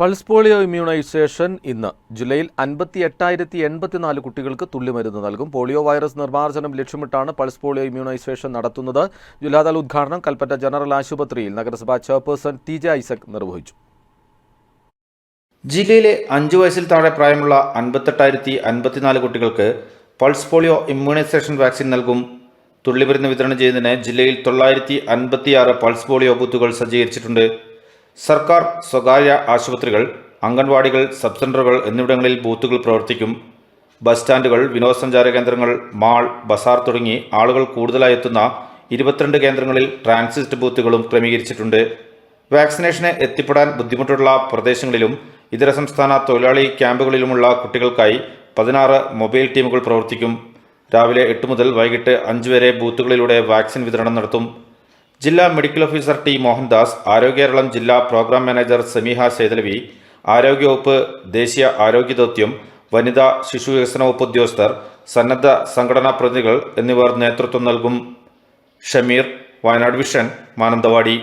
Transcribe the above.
Pulse polio immunisation ഇന്ന് ജില്ലയിൽ അൻപത്തി എട്ടായിരത്തി എൺപത്തിനാല് കുട്ടികൾക്ക് തുള്ളിമരുന്ന് നൽകും. പോളിയോ വൈറസ് നിർമ്മാർജനം ലക്ഷ്യമിട്ടാണ് പൾസ് പോളിയോ ഇമ്മ്യൂണൈസേഷൻ നടത്തുന്നത്. ജില്ലാതല ഉദ്ഘാടനം കൽപ്പറ്റ ജനറൽ ആശുപത്രിയിൽ നഗരസഭാ ചെയർപേഴ്സൺ ടി ജെ ഐസക് നിർവഹിച്ചു. ജില്ലയിലെ അഞ്ചു വയസ്സിൽ താഴെ പ്രായമുള്ള അൻപത്തെട്ടായിരത്തി അൻപത്തിനാല് കുട്ടികൾക്ക് പൾസ് പോളിയോ ഇമ്മ്യൂണൈസേഷൻ വാക്സിൻ നൽകും. തുള്ളിമരുന്ന് വിതരണം ചെയ്യുന്നതിന് ജില്ലയിൽ തൊള്ളായിരത്തി അൻപത്തിയാറ് പൾസ് പോളിയോ ബൂത്തുകൾ സജ്ജീകരിച്ചിട്ടുണ്ട്. സർക്കാർ സ്വകാര്യ ആശുപത്രികൾ അംഗൻവാടികൾ സബ് സെന്ററുകൾ എന്നിവിടങ്ങളിൽ ബൂത്തുകൾ പ്രവർത്തിക്കും. ബസ് സ്റ്റാൻഡുകൾ വിനോദസഞ്ചാര കേന്ദ്രങ്ങൾ മാൾ ബസാർ തുടങ്ങി ആളുകൾ കൂടുതലായി എത്തുന്ന ഇരുപത്തിരണ്ട് കേന്ദ്രങ്ങളിൽ ട്രാൻസിസ്റ്റ് ബൂത്തുകളും ക്രമീകരിച്ചിട്ടുണ്ട്. വാക്സിനേഷന് എത്തിപ്പെടാൻ ബുദ്ധിമുട്ടുള്ള പ്രദേശങ്ങളിലും ഇതര സംസ്ഥാന തൊഴിലാളി ക്യാമ്പുകളിലുമുള്ള കുട്ടികൾക്കായി പതിനാറ് മൊബൈൽ ടീമുകൾ പ്രവർത്തിക്കും. രാവിലെ എട്ട് മുതൽ വൈകിട്ട് അഞ്ച് വരെ ബൂത്തുകളിലൂടെ വാക്സിൻ വിതരണം നടത്തും. ജില്ലാ മെഡിക്കൽ ഓഫീസർ ടി മോഹൻദാസ് ആരോഗ്യകേരളം ജില്ലാ പ്രോഗ്രാം മാനേജർ സമീഹ സേതലവി ആരോഗ്യവകുപ്പ് ദേശീയ ആരോഗ്യ ദൗത്യം വനിതാ ശിശു വികസന വകുപ്പ് ഉദ്യോഗസ്ഥർ സന്നദ്ധ സംഘടനാ പ്രതിനിധികൾ എന്നിവർ നേതൃത്വം നൽകും. ഷമീർ വയനാട് വിഷൻ മാനന്തവാടി.